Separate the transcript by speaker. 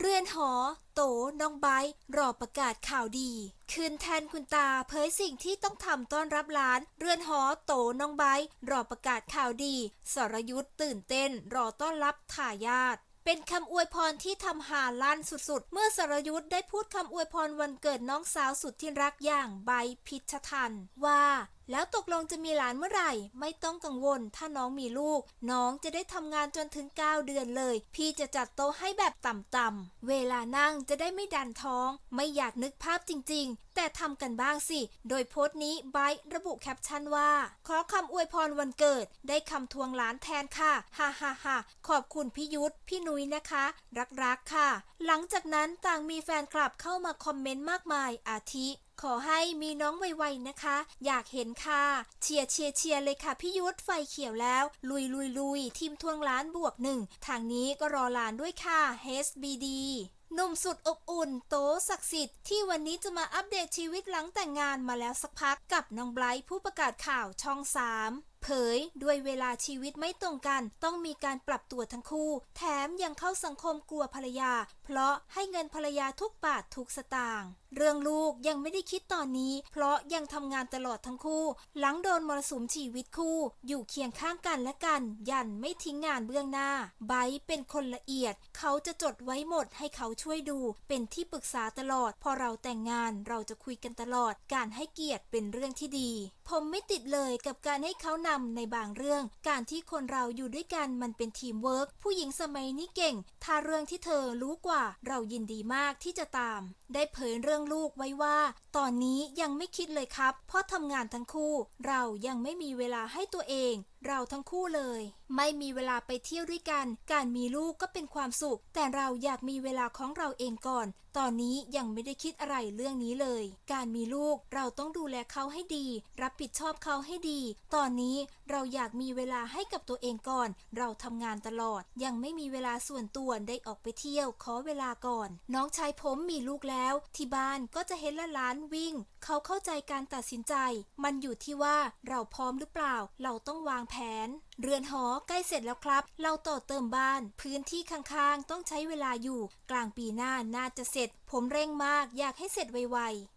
Speaker 1: เรือนหอ โตน้องไบรอประกาศข่าวดี คืนแทนคุณตาเผยสิ่งที่ต้องทำต้อนรับหลาน เรือนหอ โตน้องไบร์ทรอประกาศข่าวดี สรยุทธ์ตื่นเต้น รอต้อนรับทายาทเป็นคำอวยพรที่ทำหาลั่นสุดๆ เมื่อสรยุทธ์ได้พูดคำอวยพรวันเกิดน้องสาวสุดที่รักอย่างใบพิชทันว่า แล้วตกลงจะมีหลานเมื่อไหร่ ไม่ต้องกังวล ถ้าน้องมีลูก น้องจะได้ทำงานจนถึง 9 เดือนเลย พี่จะจัดโต๊ะให้แบบต่ำๆเวลานั่งจะได้ไม่ดันท้อง ไม่อยากนึกภาพจริง ๆ แต่ทำกันบ้างสิ โดยโพสต์นี้ไบร์ระบุแคปชั่นว่า ขอคำอวยพรวันเกิด ได้คำทวงหลานแทนค่ะฮ่าฮ่าฮ่าขอบคุณพี่ยุทธพี่นุ้ยนะคะ รักๆค่ะ หลังจากนั้นต่างมีแฟนคลับเข้ามาคอมเมนต์มากมายอาทิ ขอให้มีน้องไวๆนะคะ อยากเห็นค่ะ เชียร์เชียร์เชียร์เลยค่ะพี่ยุทธไฟเขียวแล้ว ลุยลุยลุยทีมทวงล้านบวกหนึ่งทางนี้ก็รอหลานด้วยค่ะ HBD หนุ่มสุดอบอุ่นโตศักดิ์สิทธิ์ที่วันนี้จะมาอัปเดตชีวิตหลังแต่งงานมาแล้วสักพักกับน้องไบรท์ผู้ประกาศข่าวช่อง 3เผยด้วยเวลาชีวิตไม่ตรงกัน ต้องมีการปรับตัวทั้งคู่ แถมยังเข้าสังคมกลัวภรรยา เพราะให้เงินภรรยาทุกบาททุกสตางค์ เรื่องลูกยังไม่ได้คิดตอนนี้ เพราะยังทำงานตลอดทั้งคู่ หลังโดนมรสุมชีวิตคู่ อยู่เคียงข้างกันและกัน ยันไม่ทิ้งงานเบื้องหน้า ไบเป็นคนละเอียด เขาจะจดไว้หมดให้เขาช่วยดู เป็นที่ปรึกษาตลอด พอเราแต่งงานเราจะคุยกันตลอด การให้เกียรติเป็นเรื่องที่ดี ผมไม่ติดเลยกับการให้เขานำในบางเรื่อง การที่คนเราอยู่ด้วยกันมันเป็นทีมเวิร์กผู้หญิงสมัยนี้เก่ง ถ้าเรื่องที่เธอรู้กว่า เรายินดีมากที่จะตาม ได้เผยเรื่องลูกไว้ว่า ตอนนี้ยังไม่คิดเลยครับ เพราะทำงานทั้งคู่ เรายังไม่มีเวลาให้ตัวเอง เราทั้งคู่เลย ไม่มีเวลาไปเที่ยวด้วยกัน การมีลูกก็เป็นความสุข แต่เราอยากมีเวลาของเราเองก่อน ตอนนี้ยังไม่ได้คิดอะไรเรื่องนี้เลย การมีลูกเราต้องดูแลเขาให้ดี รับผิดชอบเขาให้ดี ตอนนี้เราอยากมีเวลาให้กับตัวเองก่อน เราทำงานตลอด ยังไม่มีเวลาส่วนตัวได้ออกไปเที่ยว ขอเวลาก่อน น้องชายผมมีลูกแล้ว ที่บ้านก็จะเห็นละล้านวิ่ง เขาเข้าใจการตัดสินใจ มันอยู่ที่ว่าเราพร้อมหรือเปล่า เราต้องวางแผนเรือนหอใกล้เสร็จแล้วครับ เราต่อเติมบ้าน พื้นที่ข้างๆ ต้องใช้เวลาอยู่ กลางปีหน้าน่าจะเสร็จ ผมเร่งมากอยากให้เสร็จไวๆ